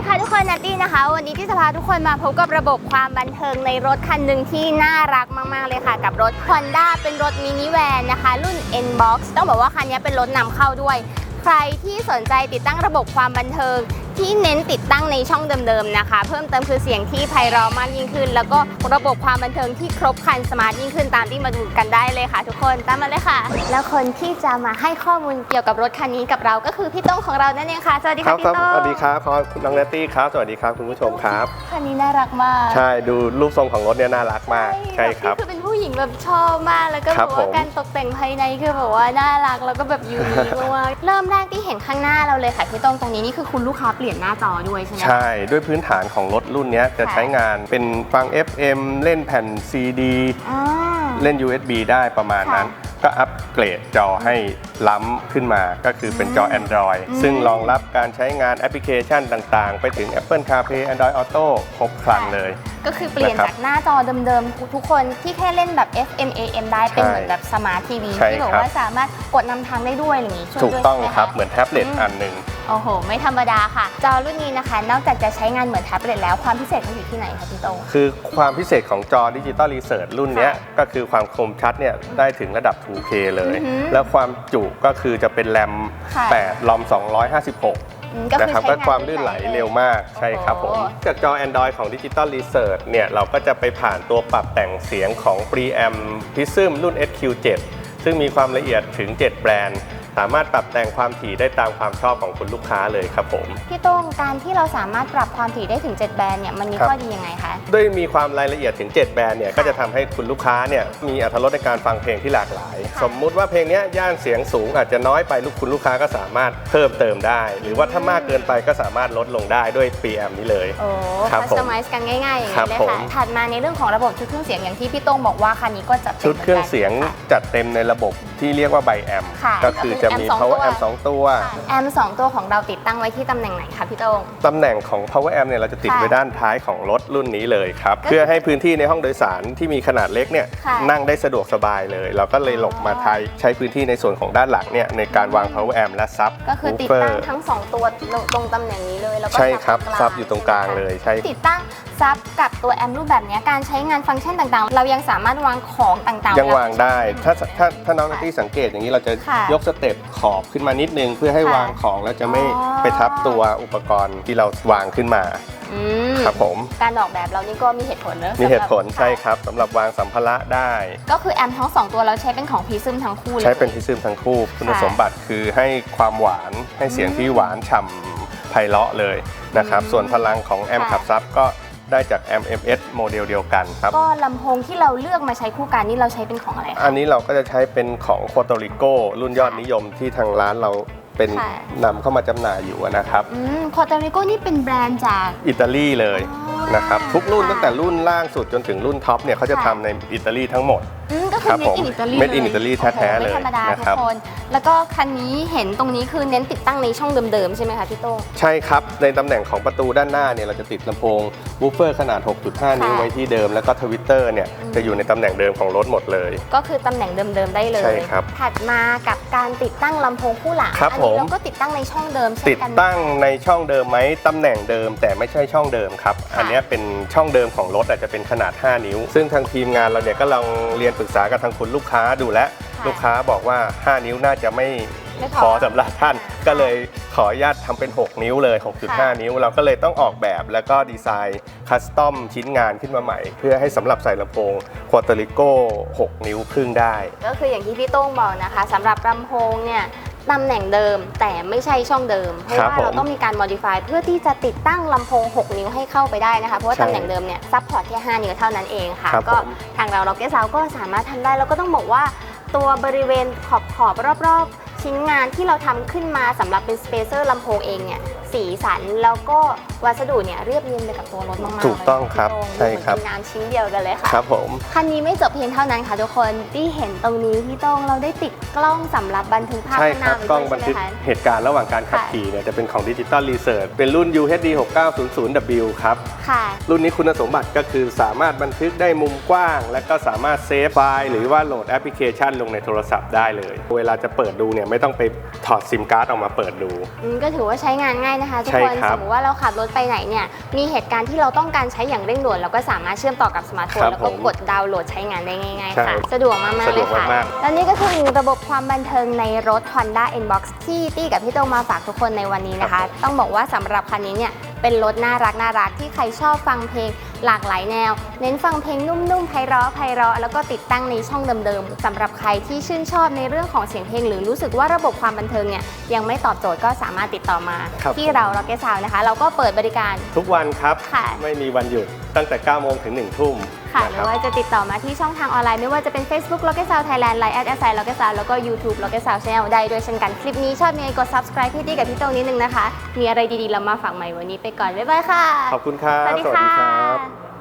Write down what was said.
ดีค่ะทุกคนนัตตี้นะคะ วันนี้ที่จะพาทุกคนมาพบกับระบบความบันเทิงในรถคันหนึ่งที่น่ารักมาก ๆ เลยค่ะ กับรถ Honda เป็นรถมินิแวนนะคะ รุ่น N-Box ต้องบอกว่าคันนี้เป็นรถนำเข้าด้วย ใครที่สนใจติดตั้งระบบความบันเทิง ที่เน้นติดตั้งในช่องเดิมๆนะคะ เพิ่มเติมคือเสียงที่ไพเราะมากยิ่งขึ้น แล้วก็ระบบความบันเทิงที่ครบครันสมาร์ทยิ่งขึ้นตามที่มาดูกันได้เลยค่ะ ทุกคนตามมาเลยค่ะ แล้วคนที่จะมาให้ข้อมูลเกี่ยวกับรถคันนี้กับเราก็คือพี่โต้งของเรานั่นเองค่ะสวัสดีครัค่ะบพี่ครับโต้งสวัสดีครับขอน้องเนตตี้ครับ สวัสดีครับคุณผู้ชมครับ คันนี้น่ารักมาก ใช่ดูรูปทรงของรถเนี่ยน่ารักมาก ใช่ครับ คือเป็น ผู้หญิงแบบชอบมากแล้วก็ครับบอกว่าผม การตกแต่งภายในคือแบบว่าน่ารักแล้วก็แบบยูนิคมากๆเริ่มแรกที่เห็นข้างหน้าเราเลยค่ะพี่โต้งตรงนี้นี่คือคุณลูกค้าเปลี่ยนหน้าจอด้วยใช่ไหมคะใช่ ด้วยพื้นฐานของรถรุ่นเนี้ยจะค่ะ ใช้งานเป็นฟัง FM เล่นแผ่น CD อ่า เล่น USB ได้ประมาณนั้น ค่ะ ก็อัปเกรดจอให้ล้ำขึ้นมาก็คือเป็นจอ Android อืมซึ่งรองรับการใช้งานแอปพลิเคชันต่างๆ ไปถึง Apple CarPlay Android Auto ครบครันเลย ก็คือเปลี่ยนนะครับจากหน้าจอเดิมๆ ทุกคนที่แค่เล่นแบบ FM AM ได้เป็นใช่เหมือนแบบสมาร์ททีวีใช่ที่แบบครับว่าสามารถกดนำทางได้ด้วยอะไรอย่างนี้ช่วยถูกด้วยต้องใช่ไหมะครับ เหมือนแท็บเล็ตอืมอันหนึ่ง โอ้โห ไม่ธรรมดาค่ะ จอรุ่นนี้นะคะ นอกจากจะใช้งานเหมือนแท็บเล็ตแล้วความพิเศษมันอยู่ที่ไหนคะพี่โตง คือความพิเศษของจอดิจิตอลรีเสิร์ชรุ่นเนี้ยค่ะก็คือความคมชัดเนี่ยได้ถึงระดับ 2K เลย อือหือแล้วความจุก็คือจะเป็นแรมค่ะ 8ลอม256 อืมก็นะคือครับใช้ก็งานความลื่นไหลเร็วมากใช่ครับผมโอ้โห จากจอ Android ของ Digital Research เนี่ยเราก็จะไปผ่านตัวปรับแต่งเสียงของ Preamp Prism รุ่น SQ7 ซึ่งมีความละเอียดถึง 7 แบรนด์ สามารถปรับแต่งความถี่ได้ตามความชอบของคุณลูกค้าเลยครับผม พี่โต้งการที่เราสามารถปรับความถี่ได้ถึง 7 แบรนด์เนี่ยมันมีครับ ข้อดียังไงคะ ด้วยมีความรายละเอียดถึง 7 แบรนด์เนี่ยก็จะทำให้คุณลูกค้าเนี่ยมีอรรถรสในการฟังเพลงที่หลากหลายค่ะสมมุติว่าเพลงเนี้ยย่านเสียงสูงอาจจะน้อยไปลูกคุณลูกค้าก็สามารถเพิ่มเติมได้ หรือว่าถ้ามากเกินไปก็สามารถลดลงได้ด้วย preamp นี้เลย โอ้ครับคัสผมตอมไมซ์กันง่ายๆอย่างครันี้บเลยผค่ะม ถัดมาในเรื่องของระบบชุดเครื่องเสียงอย่างที่พี่โต้งบอกว่าคันนี้ก็จัดต็มชุดเครื่องเสียงหมือนกันจัดเต็มในระบบที่เรียกว่าไบแอมค่ะก็คือจะมีก็คือ power amp amp 2ตัวค่ะแอมสองตัวของเราติดตั้งไว้ที่ตำแหน่งไหนคะพี่โต้ง ตำแหน่งของ power amp เนี่ยเราจะติดค่ะไว้ด้านท้ายของรถรุ่นนี้เลยครับ ก็คือเพื่อให้พื้นที่ในห้องโดยสารที่มีขนาดเล็กเนี่ยค่ะ นั่งได้สะดวกสบายเลย เราก็เลยหลบมาท้ายใช้พื้นที่ในส่วนของด้านหลังเนี่ยในการวาง power amp และซับ ก็คือติด woofer ตั้งทั้งสองตัวตรงตำแหน่งนี้เลย แล้วก็ใช่ครับตงกลางซับอยู่ตรงกลางเลยใช่ติดตั้งซับกับตัวแอมรูปแบบเนี้ยการใช้งานฟังก์ชันต่างๆ เรายังสามารถวางของต่างๆ ยังวางได้เถ้าถ้าถ้าน้องนัตตี้สังเกตอย่างนี้เราจะค่ะยกสเต็ปขอบขึ้นมานิดนึง เพื่อให้ค่ะวางของแล้วจะไม่อ๋อไปทับตัวอุปกรณ์ที่เราวางขึ้นมาอืมครับผมการออกแบบเรานี่ก็มีเหตุผลเนอะมีเหตุผลสำรับใช่ครับสำหรับวางสัมภาระได้ ก็คือแอมทั้งสองตัวเราใช้เป็นของพีซึมทั้งคู่เลยใช้เป็นพิซึมทั้งคู่คุณค่ะสมบัติคือให้ความหวานให้เสียงที่หวานฉ่ำ ไพเราะเลยนะครับอืมส่วนพลังของแอมค่ะขับซับก็ได้จากแอม MS โมเดลเดียวกันครับ ก็ลำโพงที่เราเลือกมาใช้คู่กันนี่เราใช้เป็นของอะไรคะอันนี้เราก็จะใช้เป็นของโคโตริโกรุ่นยอดนิยมที่ทางร้านเราเป็นค่ะนำเข้ามาจำหน่ายอยู่นะครับอืมโคตาริโกนี่เป็นแบรนด์จากอิตาลีเลยอ๋อนะครับทุกรุ่นค่ะตั้งแต่รุ่นล่างสุดจนถึงรุ่นท็อปเนี่ยเขาจะค่ะทำในอิตาลีทั้งหมด อืมก็คือครับเมผดมอินอิตาลี Made in Italy แท้ๆเลยไม่ธรรมดานะทุครักบคน แล้วก็คันนี้เห็นตรงนี้คือเน้นติดตั้งในช่องเดิมๆ ใช่ไหมคะพี่โต้ง ใช่ครับ ในตำแหน่งของประตูด้านหน้าเนี่ยเราจะติดลำโพงวูฟเฟอร์ขนาด 6.5 นิ้วค่ะไว้ที่เดิม แล้วก็ทวิตเตอร์เนี่ยอืม จะอยู่ในตำแหน่งเดิมของรถหมดเลย ก็คือตำแหน่งเดิมๆ ได้เลย ใช่ครับถัดมากับการติดตั้งลำโพงคู่หลังครับอัผม เราก็ติดตั้งในช่องเดิมเช่ตินดกัน ตั้งในช่องเดิมไหมตำแหน่งเดิม แต่ไม่ใช่ช่องเดิมครับค่ะอันเนี้ยเป็นช่องเดิมของรถอาจจะเป็นขนาด 5 นิ้ว ซึ่งทางทีมงานเราเนี่ยก็ลองเรียนปรึกษากับทางคุณลูกค้าดูแล้วค่ะลูกค้าบอกว่า 5 นิ้วน่าจะไม่ไม่พพอ อสำหรับท่านค่ะก็เลยขออนุญาตทำเป็น 6 นิ้วเลยค่ะ6.5 นิ้ว เราก็เลยต้องออกแบบแล้วก็ดีไซน์คัสตอมชิ้นงานขึ้นมาใหม่ เพื่อให้สำหรับใส่ลำโพงควอเตอริโก้6นิ้วครึ่งได้ ก็คืออย่างที่พี่โต้งบอกนะคะสำหรับลำโพงเนี่ย ตำแหน่งเดิมแต่ไม่ใช่ช่องเดิม เพราะครับว่าผมเราต้องมีการ modify เพื่อที่จะติดตั้งลำโพง 6 นิ้วให้เข้าไปได้นะคะ เพราะว่าใช่ตำแหน่งเดิมเนี่ยซัพพอร์ตแค่ 5 นิ้วเท่านั้นเองค่ะครับก็ผมทางเราเราเกสเราก็สามารถทำได้ แล้วก็ต้องบอกว่าตัวบริเวณขอบขอบรอบๆ ชิ้นงานที่เราทำขึ้นมาสำหรับเป็นสเปเซอร์ลำโพงเองเนี่ย สีสันแล้วก็วัสดุเนี่ยเรียบเรียงไปกับตัวรถมากๆถูกต้องครับเลยนะใช่ครับดูเหมือนเป็นงานชิ้นเดียวกันเลยค่ะครับผมคันนี้ไม่จบเพียงเท่านั้นค่ะทุกคนที่เห็นตรงนี้พี่โต้งเราได้ติดกล้องสำหรับบันทึกภาพใช่ข้างหคน้ารับไว้กล้ด้องวยบันใช่ไหมทึกคะเหตุการณ์ระหว่างการขับค่ะขี่เนี่ยจะเป็นของ Digital Research เป็นรุ่น UHD 6900W ครับค่ะรุ่นนี้คุณสมบัติก็คือสามารถบันทึกได้มุมกว้าง และก็สามารถเซฟไฟล์หรือว่าโหลดแอปพลิเคชันลงในโทรศัพท์ได้เลย เวลาจะเปิดดูเนี่ยไม่ต้องไปถอดซิมการ์ดออกมาเปิดดูอืมก็ถือว่าใช้งานง่ายนะคะทุกใช่คนครับสมมติว่าเราขับรถไปไหนเนี่ย มีเหตุการณ์ที่เราต้องการใช้อย่างเร่งด่วน เราก็สามารถเชื่อมต่อกับสมาร์ทโฟนครับแล้วก็ผมกดดาวน์โหลดใช้งานได้ง่ายๆใช่ค่ะ สะดวกมากๆสะเลดวยกค่ะ มากและนี่ก็คือระบบความบันเทิงในรถ Honda Nbox ที่ตี้กับพี่โตงมาฝากทุกคนในวันนี้นะคะ ต้องบอกว่าสำหรับคันนี้เนี่ยเป็นรถน่ารักน่ารักที่ใครชอบฟังเพลง หลากหลายแนว เน้นฟังเพลงนุ่มๆไพเราะไพเราะแล้วก็ติดตั้งในช่องเดิมๆสำหรับใครที่ชื่นชอบในเรื่องของเสียงเพลง หรือรู้สึกว่าระบบความบันเทิงเนี่ยยังไม่ตอบโจทย์ก็สามารถติดต่อมา ครับ ที่เรา Rocket Sound นะคะ เราก็เปิดบริการทุกวันครับ ค่ะ ไม่มีวันหยุดตั้งแต่ 9 โมงถึง 1 ทุ่มค่ะนะหครืรับอว่าจะติดต่อมาที่ช่องทางออนไลน์ ไม่ว่าจะเป็น Facebook Rocket Sound Thailand Line at s i Rocket Sound แล้วก็ YouTube Rocket Sound Channel ได้ด้วยเช่นกัน คลิปนี้ชอบยังไงกด subscribe พี่ตี้กับพี่โตงนิดนึงนะคะ มีอะไรดีๆเรามาฝากใหม่วันนี้ไปก่อน บ๊ายบายค่ะ ขอบคุณครับ สวัสดีค่ะครับ